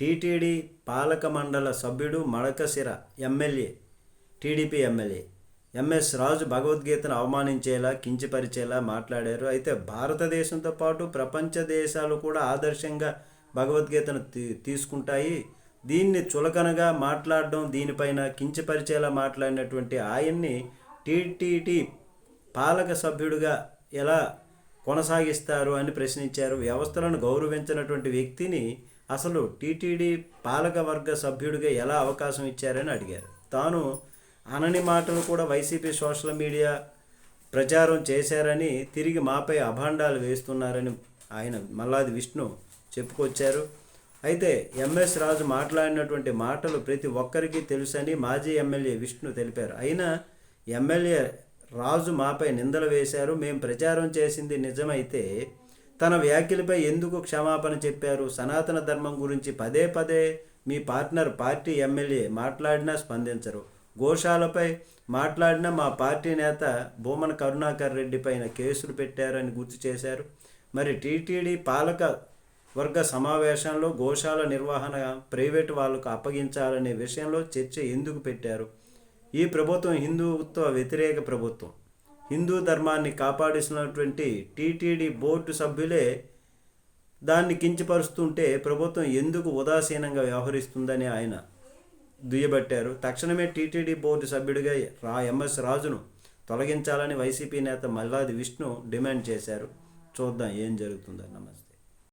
TTD పాలక మండల సభ్యుడు Madakasira MLA TDP MLA. MS Raju భగవద్గీతను అవమానించేలా కించపరిచేలా మాట్లాడారు. అయితే భారతదేశంతో పాటు ప్రపంచ దేశాలు కూడా ఆదర్శంగా భగవద్గీతను తీ తీసుకుంటాయి. దీన్ని చులకనగా మాట్లాడడం దీనిపైన కించపరిచేలా మాట్లాడినటువంటి ఆయన్ని టీటీటీ పాలక సభ్యుడిగా ఎలా కొనసాగిస్తారు అని ప్రశ్నించారు. వ్యవస్థలను గౌరవించినటువంటి వ్యక్తిని అసలు టీటీడీ పాలక వర్గ సభ్యుడిగా ఎలా అవకాశం ఇచ్చారని అడిగారు. తాను అనని మాటలు కూడా వైసీపీ సోషల్ మీడియా ప్రచారం చేశారని తిరిగి మాపై అభాండాలు వేస్తున్నారని ఆయన మల్లాది విష్ణు చెప్పుకొచ్చారు. అయితే ఎంఎస్ రాజు మాట్లాడినటువంటి మాటలు ప్రతి ఒక్కరికి తెలుసని మాజీ ఎమ్మెల్యే విష్ణు తెలిపారు. అయినా ఎమ్మెల్యే రాజు మాపై నిందలు వేశారు. మేము ప్రచారం చేసింది నిజమైతే తన వ్యాఖ్యలపై ఎందుకు క్షమాపణ చెప్పారు? సనాతన ధర్మం గురించి పదే పదే మీ పార్ట్నర్ పార్టీ ఎమ్మెల్యే మాట్లాడినా స్పందించరు. గోశాలపై మాట్లాడిన మా పార్టీ నేత భూమన కరుణాకర్ రెడ్డి పైన కేసులు పెట్టారని గుర్తు చేశారు. మరి టీటీడీ పాలక వర్గ సమావేశంలో గోశాల నిర్వహణ ప్రైవేటు వాళ్ళకు అప్పగించాలనే విషయంలో చర్చ ఎందుకు పెట్టారు? ఈ ప్రభుత్వం హిందుత్వ వ్యతిరేక ప్రభుత్వం. హిందూ ధర్మాన్ని కాపాడిస్తున్నటువంటి టీటీడీ బోర్డు సభ్యులే దాన్ని కించపరుస్తుంటే ప్రభుత్వం ఎందుకు ఉదాసీనంగా వ్యవహరిస్తుందని ఆయన దుయ్యబట్టారు. తక్షణమే టీటీడీ బోర్డు సభ్యుడిగా రా ఎంఎస్ రాజును తొలగించాలని వైసీపీ నేత మల్లాది విష్ణు డిమాండ్ చేశారు. చూద్దాం ఏం జరుగుతుందో నమస్తే.